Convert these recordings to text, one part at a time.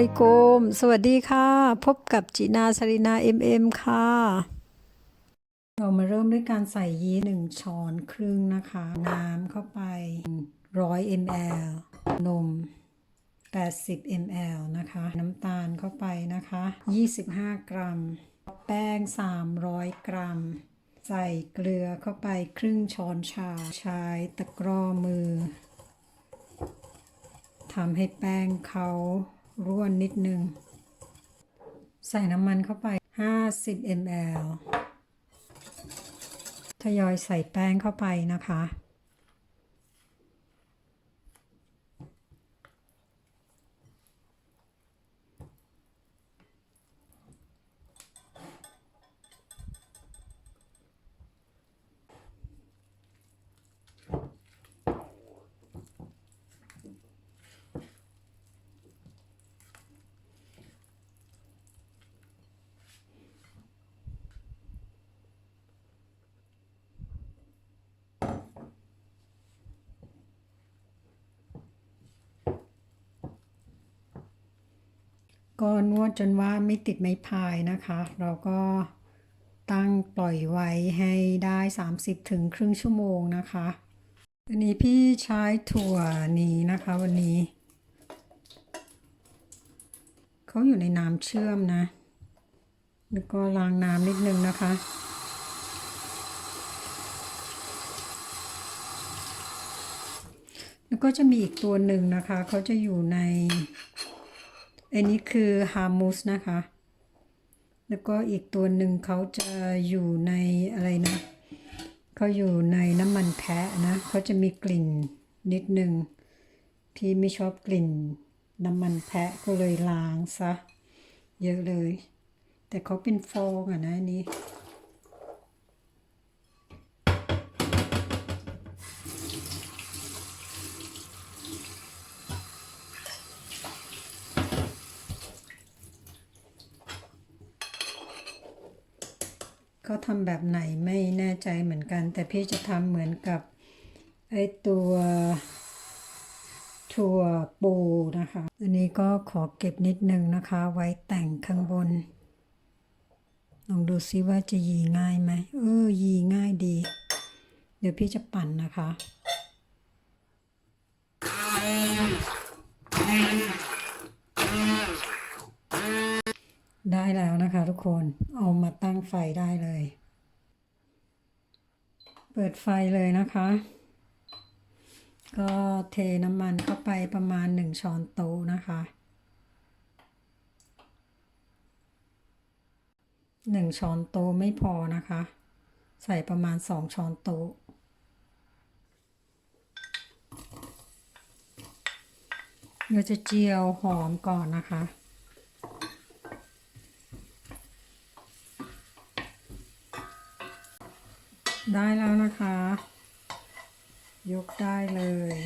ลัยกุมสวัสดีค่ะ พบกับจีนาสรินาเอ็มเอ็มค่ะ เรามาเริ่มด้วยการใส่ยีสต์หนึ่งช้อนครึ่งนะคะ น้ำเข้าไปร้อย ml นม 80 ml นะคะ น้ำตาลเข้าไปนะคะ 25 กรัม แป้ง 300 กรัม ใส่เกลือเข้าไปครึ่งช้อนชา ใช้ตะกร้อมือทำให้แป้งเขา ร่วนนิดนึง ใส่น้ำมันเข้าไป 50 ml ทยอยใส่แป้งเข้าไปนะคะ ก็นวดจนว่าไม่ติดไม้พายนะคะ เราก็ตั้งปล่อยไว้ให้ได้ 30 ถึงครึ่งชั่วโมงนะคะอันนี้พี่ใช้ถั่วนี้นะคะวันนี้ เขาอยู่ในน้ำเชื่อมนะแล้วก็ล้างน้ำนิดนึงนะคะแล้วก็จะมีอีกตัวหนึ่งนะคะ เขาจะอยู่ใน อันนี้คือฮามูสนะคะ แล้วก็อีกตัวหนึ่งเขาจะอยู่ในอะไรนะเขาอยู่ในน้ำมันแพะนะเขาจะมีกลิ่นนิดนึง พี่ไม่ชอบกลิ่นน้ำมันแพะก็เลยล้างซะ เยอะเลย แต่เขาเป็นฟองอะนะอันนี้ เขาทำแบบไหนไม่แน่ใจเหมือนกัน แต่พี่จะทำเหมือนกับไอตัวถั่วปูนะคะ อันนี้ก็ขอเก็บนิดนึงนะคะ ไว้แต่งข้างบน ลองดูซิว่าจะยีง่ายไหมเออยีง่ายดี เดี๋ยวพี่จะปั่นนะคะได้แล้วนะคะทุกคน เอามาตั้งไฟได้เลย เปิดไฟเลยนะคะ ก็เทน้ำมันเข้าไปประมาณหนึ่งช้อนโต๊ะนะคะหนึ่งช้อนโต๊ะไม่พอนะคะ ใส่ประมาณสองช้อนโต๊ะเราจะเจียวหอมก่อนนะคะ ได้แล้วนะคะ ยกได้เลย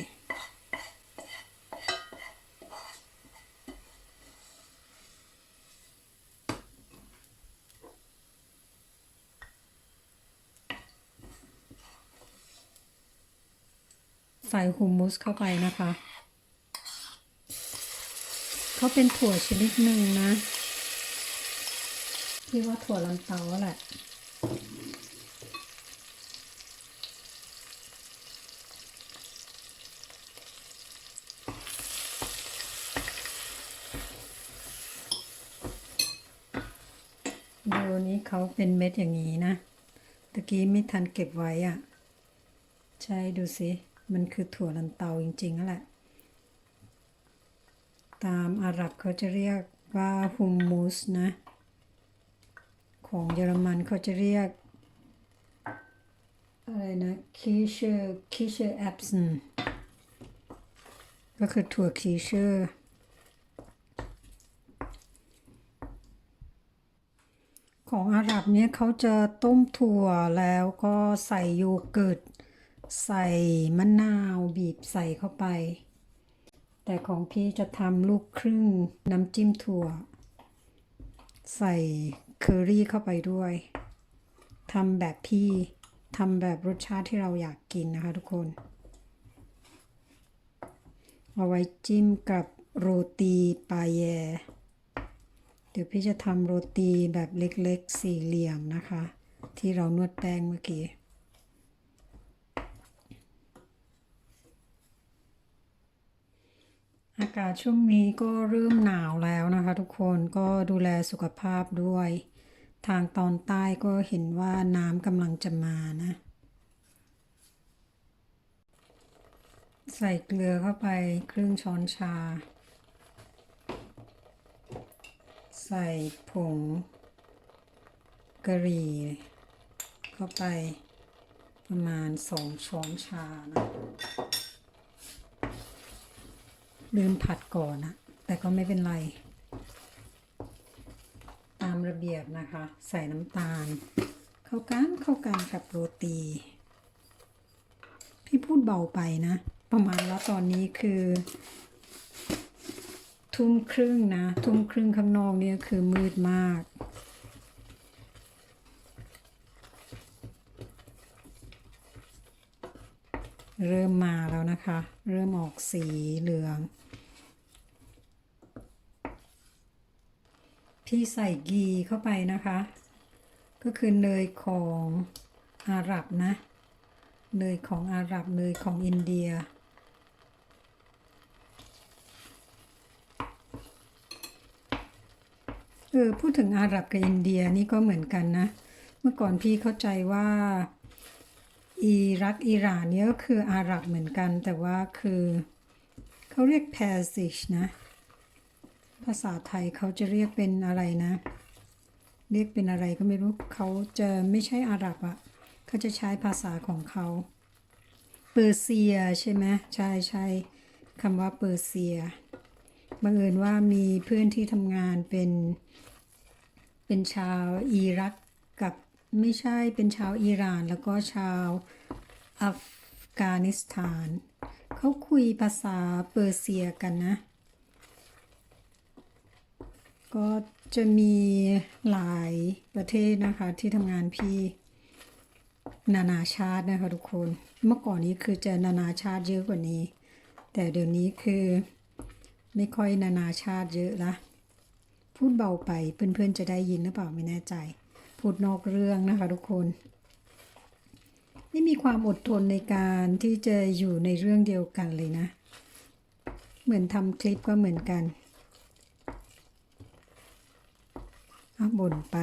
ใส่ฮูมมุสเข้าไปนะคะเขาเป็นถั่วชนิดหนึ่งนะ ที่ว่าถั่วลันเตาแหละ ดูนี้เขาเป็นเม็ดอย่างนี้นะตะกี้ไม่ทันเก็บไว้อะใช่ดูสิ มันคือถั่วลันเตาจริงๆนั่นแหละ ตามอาหรับเขาจะเรียกว่าฮุมมูสนะ ของเยอรมันเขาจะเรียก อะไรนะคีเชอร์คีเชอร์แอปสันก็คือถั่วคีเชอร์ ของอา หรับเนี่ยเขาจะต้มถั่วแล้วก็ใส่โยเกิร์ตใส่มะนาวบีบใส่เข้าไป แต่ของพี่จะทำลูกครึ่งน้ำจิ้มถั่ว ใส่เคอรี่เข้าไปด้วยทำแบบพี่ทำแบบรสชาติที่เราอยากกินนะคะทุกคน เอาไว้จิ้มกับโรตีปลาแย เดี๋ยวพี่จะทำโรตีแบบเล็กๆ สี่เหลี่ยมนะคะ ที่เรานวดแป้งเมื่อกี้อากาศช่วงนี้ก็เริ่มหนาวแล้วนะคะ ทุกคนก็ดูแลสุขภาพด้วย ทางตอนใต้ก็เห็นว่าน้ำกำลังจะมานะ ใส่เกลือเข้าไปครึ่งช้อนชา ใส่ผงกะหรี่เข้าไปประมาณสองช้อนชานะลืมผัดก่อนนะ แต่ก็ไม่เป็นไร ตามระเบียบนะคะ ใส่น้ำตาล เข้ากันเข้ากันกับโรตี พี่พูดเบาไปนะ ประมาณว่าตอนนี้คือ ทุ่มครึ่งนะ ทุ่มครึ่งข้างนอกเนี่ยคือมืดมาก เริ่มมาแล้วนะคะ เริ่มออกสีเหลือง พี่ใส่กีเข้าไปนะคะ ก็คือเนยของอาหรับนะ เนยของอาหรับ เนยของอินเดีย เออพูดถึงอาหรับกับอินเดียนี่ก็เหมือนกันนะ เมื่อก่อนพี่เข้าใจว่าอิรักอิหร่านเนี่ยก็คืออาหรับเหมือนกัน แต่ว่าคือเขาเรียกแพรซิชนะ ภาษาไทยเขาจะเรียกเป็นอะไรนะ เรียกเป็นอะไรก็ไม่รู้เขาจะไม่ใช่อาหรับอะ่ะเขาจะใช้ภาษาของเขาเปอร์เซียใช่ไหมใช่ใช่คำว่าเปอร์เซีย บังเอิญว่ามีเพื่อนที่ทำงานเป็น เป็นชาวอิรักกับไม่ใช่เป็นชาวอิหร่าน แล้วก็ชาวอัฟกานิสถาน เขาคุยภาษาเปอร์เซียกันนะ ก็จะมีหลายประเทศนะคะที่ทำงานพี่นานาชาตินะคะทุกคน เมื่อก่อนนี้คือจะนานาชาติเยอะกว่านี้ แต่เดี๋ยวนี้คือ ไม่ค่อยนานาชาติเยอะละ พูดเบาไปเพื่อนๆจะได้ยินหรือเปล่าไม่แน่ใจ พูดนอกเรื่องนะคะทุกคน ไม่มีความอดทนในการที่จะอยู่ในเรื่องเดียวกันเลยนะ เหมือนทำคลิปก็เหมือนกันเอาบ่นไป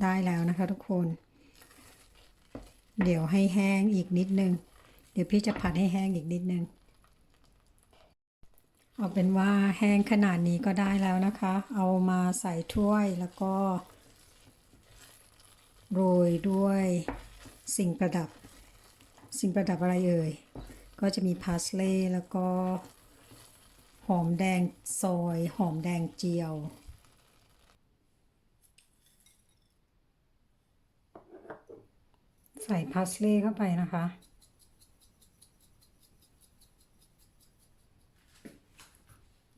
ได้แล้วนะคะทุกคน เดี๋ยวให้แห้งอีกนิดนึง เดี๋ยวพี่จะผัดให้แห้งอีกนิดนึง เอาเป็นว่าแห้งขนาดนี้ก็ได้แล้วนะคะ เอามาใส่ถ้วยแล้วก็ โรยด้วยสิ่งประดับ สิ่งประดับอะไรเอ่ย ก็จะมีพาสเลย์แล้วก็ หอมแดงซอย หอมแดงเจียวใส่พาสเลย์เข้าไปนะคะ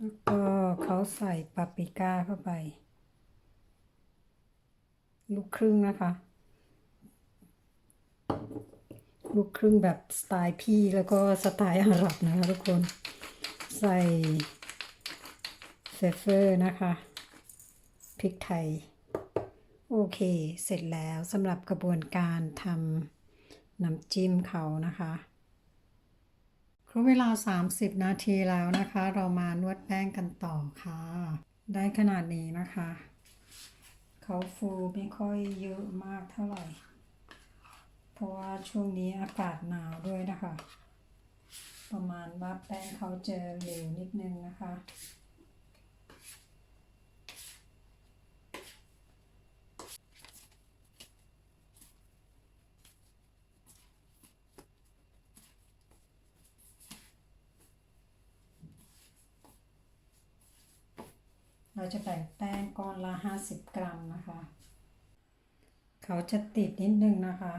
แล้วก็เขาใส่ปาปริก้าเข้าไป ลูกครึ่งนะคะ ลูกครึ่งแบบสไตล์พี่แล้วก็สไตล์อาหรับนะคะทุกคน ใส่เซฟเฟอร์นะคะ พริกไทย โอเค เสร็จแล้วสำหรับกระบวนการทำน้ำจิ้มเขานะคะ ครบเวลา 30 นาทีแล้วนะคะ เรามานวดแป้งกันต่อค่ะ ได้ขนาดนี้นะคะ เขาฟูไม่ค่อยเยอะมากเท่าไหร่ เพราะว่าช่วงนี้อากาศหนาวด้วยนะคะ ประมาณว่าแป้งเขาเจอเหลวนิดนึงนะคะ จะแบ่งแป้งก้อนละ 50 กรัมนะคะ เขาจะติดนิดนึงนะคะ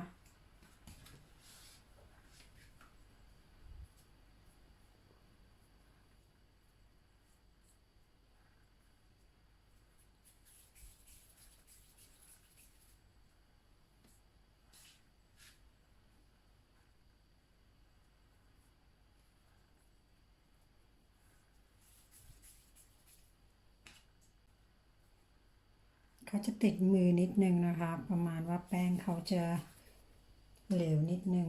เขาจะติดมือนิดนึงนะคะ ประมาณว่าแป้งเขาจะเหลวนิดนึง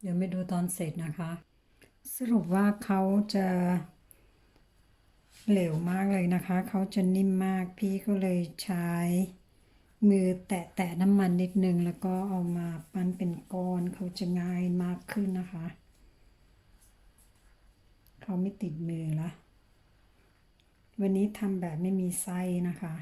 เดี๋ยวไปดูตอนเสร็จนะคะ สรุปว่าเขาจะเหลวมากเลยนะคะ เขาจะนิ่มมากพี่ก็เลยใช้มือแตะแตะน้ำมันนิดนึง แล้วก็เอามาปั้นเป็นก้อนเขาจะง่ายมากขึ้นนะคะ เขาไม่ติดมือละวันนี้ทำแบบไม่มีไส้นะคะ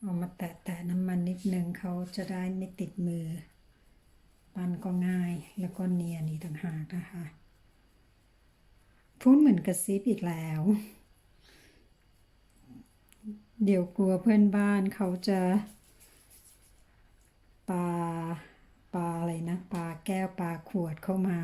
เอามาแตะแตะน้ำมันนิดนึงเขาจะได้ไม่ติดมือปั้นก็ง่ายแล้วก็เนียนอีกต่างหากนะคะ พูดเหมือนกระซิบอีกแล้ว เดี๋ยวกลัวเพื่อนบ้านเขาจะปลาปลาอะไรนะปลาแก้วปลาขวดเข้ามา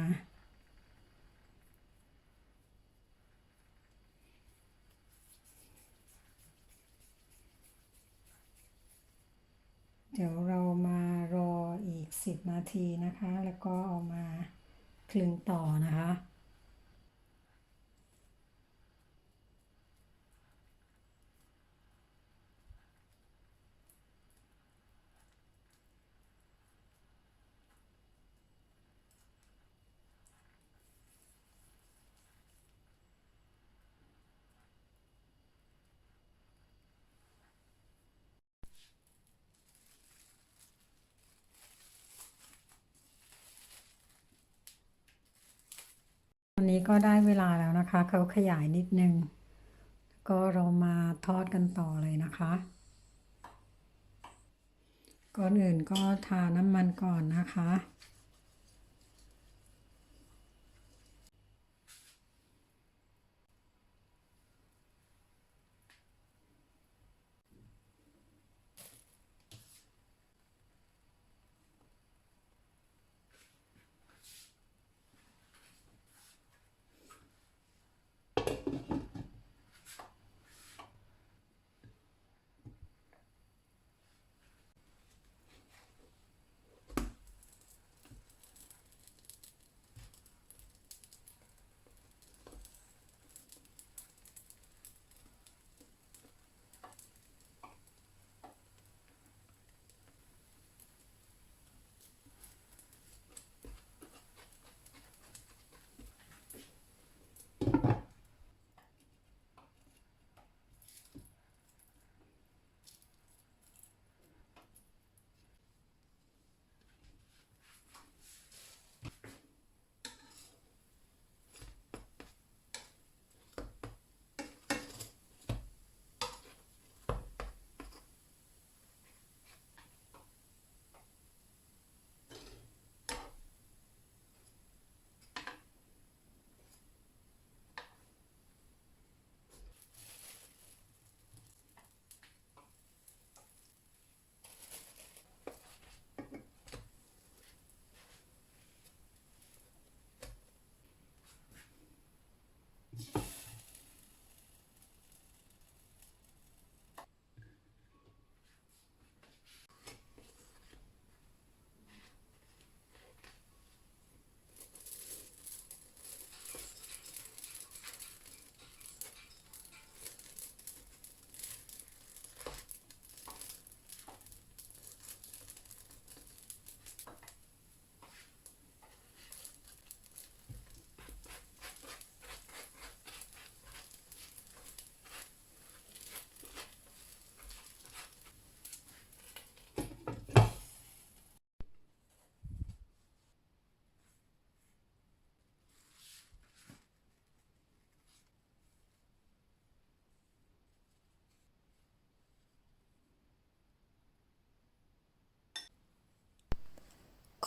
เดี๋ยวเรามารออีก 10 นาทีนะคะ แล้วก็เอามาคลึงต่อนะคะ อนนี้ก็ได้เวลาแล้วนะคะ เขาขยายนิดนึง ก็เรามาทอดกันต่อเลยนะคะ ก่อนอื่นก็ทาน้ำมันก่อนนะคะ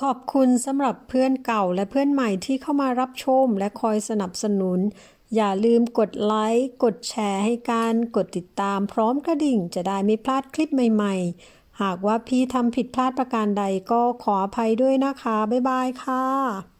ขอบคุณสำหรับเพื่อนเก่าและเพื่อนใหม่ที่เข้ามารับชมและคอยสนับสนุน อย่าลืมกดไลค์ กดแชร์ให้กันกดติดตามพร้อมกระดิ่งจะได้ไม่พลาดคลิปใหม่ ๆ หากว่าพี่ทำผิดพลาดประการใดก็ขออภัยด้วยนะคะ บ๊ายบายค่ะ